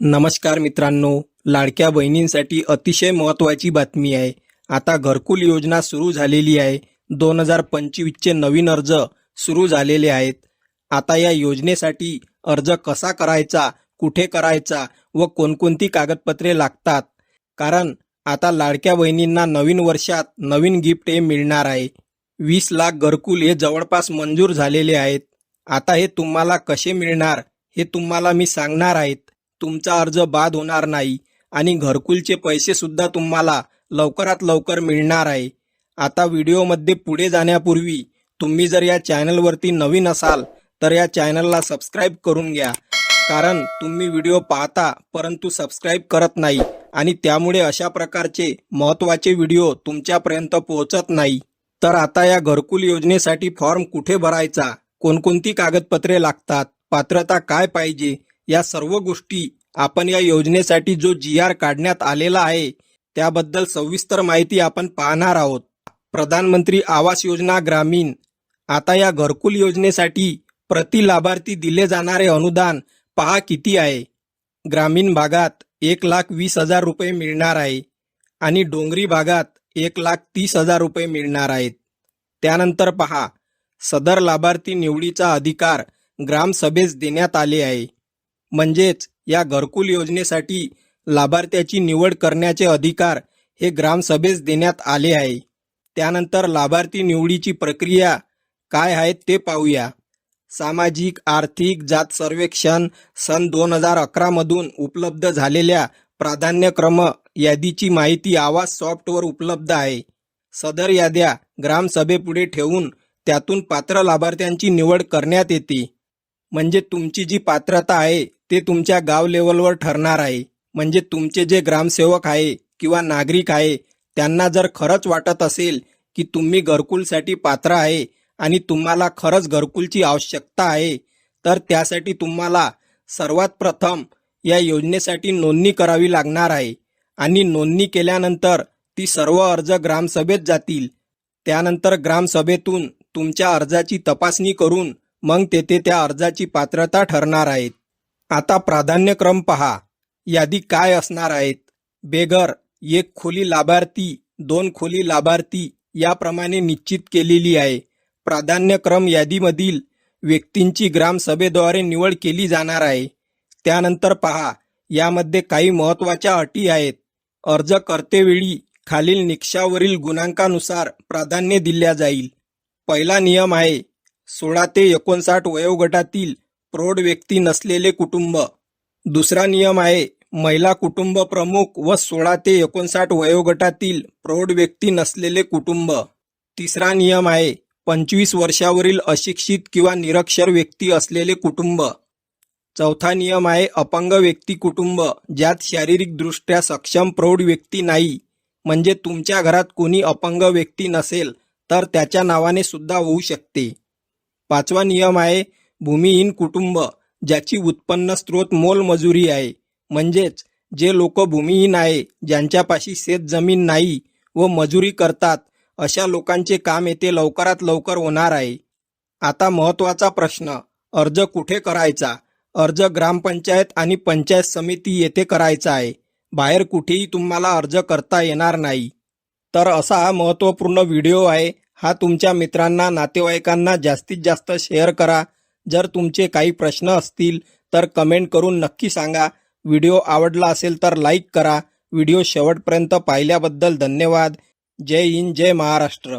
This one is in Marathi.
नमस्कार मित्रांनो लाडक्या बहिणींसाठी अतिशय महत्त्वाची बातमी आहे. आता घरकुल योजना सुरू झालेली आहे. दोन हजार पंचवीसचे नवीन अर्ज सुरू झालेले आहेत. आता या योजनेसाठी अर्ज कसा करायचा कुठे करायचा व कोणकोणती कागदपत्रे लागतात? कारण आता लाडक्या बहिणींना नवीन वर्षात नवीन गिफ्ट हे मिळणार आहे. वीस लाख घरकुल हे जवळपास मंजूर झालेले आहेत. आता हे तुम्हाला कसे मिळणार हे तुम्हाला मी सांगणार आहेत. तुमचा अर्ज बाद होणार नाही आणि घरकुलचे पैसे सुद्धा तुम्हाला लवकरात लवकर मिळणार आहे. आता व्हिडिओमध्ये पुढे जाण्यापूर्वी तुम्ही जर या चॅनलवरती नवीन असाल तर या चॅनलला सबस्क्राईब करून घ्या. कारण तुम्ही व्हिडिओ पाहता परंतु सबस्क्राईब करत नाही आणि त्यामुळे अशा प्रकारचे महत्त्वाचे व्हिडिओ तुमच्यापर्यंत पोहोचत नाही. तर आता या घरकुल योजनेसाठी फॉर्म कुठे भरायचा? कोणकोणती कागदपत्रे लागतात? पात्रता काय पाहिजे? या सर्व गोष्टी आपण या योजनेसाठी जो जी आर काढण्यात आलेला आहे त्याबद्दल सविस्तर माहिती आपण पाहणार आहोत. प्रधानमंत्री आवास योजना ग्रामीण. आता या घरकुल योजनेसाठी प्रति लाभार्थी दिले जाणारे अनुदान पहा किती आहे. ग्रामीण भागात एक लाख वीस हजार रुपये मिळणार आहे आणि डोंगरी भागात एक लाख तीस हजार रुपये मिळणार आहेत. त्यानंतर पहा सदर लाभार्थी निवडीचा अधिकार ग्रामसभेस देण्यात आले आहे. म्हणजेच या घरकुल योजनेसाठी लाभार्थ्याची निवड करण्याचे अधिकार हे ग्रामसभेस देण्यात आले आहे. त्यानंतर लाभार्थी निवडीची प्रक्रिया काय आहे ते पाहूया. सामाजिक आर्थिक जात सर्वेक्षण सन दोन हजार अकरामधून उपलब्ध झालेल्या प्राधान्यक्रम यादीची माहिती आवाज सॉफ्टवर उपलब्ध आहे. सदर याद्या ग्रामसभेपुढे ठेवून त्यातून पात्र लाभार्थ्यांची निवड करण्यात येते. म्हणजे तुमची जी पात्रता आहे ते तुमच्या गाव लेवलवर ठरणार आहे. म्हणजे तुमचे जे ग्रामसेवक आहे किंवा नागरिक आहे त्यांना जर खरंच वाटत असेल की तुम्ही घरकुलसाठी पात्र आहे आणि तुम्हाला खरंच घरकुलची आवश्यकता आहे तर त्यासाठी तुम्हाला सर्वात प्रथम या योजनेसाठी नोंदणी करावी लागणार आहे. आणि नोंदणी केल्यानंतर ती सर्व अर्ज ग्रामसभेत जातील. त्यानंतर ग्रामसभेतून तुमच्या अर्जाची तपासणी करून मग तेथे त्या अर्जाची पात्रता ठरणार आहेत. आता प्राधान्यक्रम पहा. यादी काय असणार आहेत? बेघर एक खोली लाभार्थी दोन खोली लाभार्थी याप्रमाणे निश्चित केलेली आहे. प्राधान्यक्रम यादीमधील व्यक्तींची ग्रामसभेद्वारे निवड केली जाणार आहे. त्यानंतर पहा यामध्ये काही महत्त्वाच्या अटी आहेत. अर्ज करतेवेळी खालील निकषावरील गुणांकानुसार प्राधान्य दिल्या जाईल. पहिला नियम आहे सोळा ते एकोणसाठ वयोगटातील प्रौढ व्यक्ती नसलेले कुटुंब. दुसरा नियम आहे महिला कुटुंब प्रमुख व सोळा ते एकोणसाठ वयोगटातील प्रौढ व्यक्ती नसलेले कुटुंब. तिसरा नियम आहे पंचवीस वर्षावरील अशिक्षित किंवा निरक्षर व्यक्ती असलेले कुटुंब. चौथा नियम आहे अपंग व्यक्ती कुटुंब ज्यात शारीरिकदृष्ट्या सक्षम प्रौढ व्यक्ती नाही. म्हणजे तुमच्या घरात कोणी अपंग व्यक्ती नसेल तर त्याच्या नावाने सुद्धा होऊ शकते. पाचवा नियम आहे भूमिहीन कुटुंब ज्याची उत्पन्न स्रोत मोलमजुरी आहे. म्हणजेच जे लोक भूमिहीन आहे ज्यांच्यापाशी शेतजमीन नाही व मजुरी करतात अशा लोकांचे काम येथे लवकरात लवकर होणार आहे. आता महत्त्वाचा प्रश्न अर्ज कुठे करायचा? अर्ज ग्रामपंचायत आणि पंचायत समिती येथे करायचा आहे. बाहेर कुठेही तुम्हाला अर्ज करता येणार नाही. तर असा हा महत्त्वपूर्ण व्हिडिओ आहे. हा तुमच्या मित्रांना नातेवाईकांना जास्तीत जास्त शेअर करा. जर तुमचे काही प्रश्न असतील तर कमेंट करून नक्की सांगा. व्हिडिओ आवडला असेल तर लाईक करा. व्हिडिओ शेवटपर्यंत पाहिल्याबद्दल धन्यवाद. जय हिंद जय महाराष्ट्र.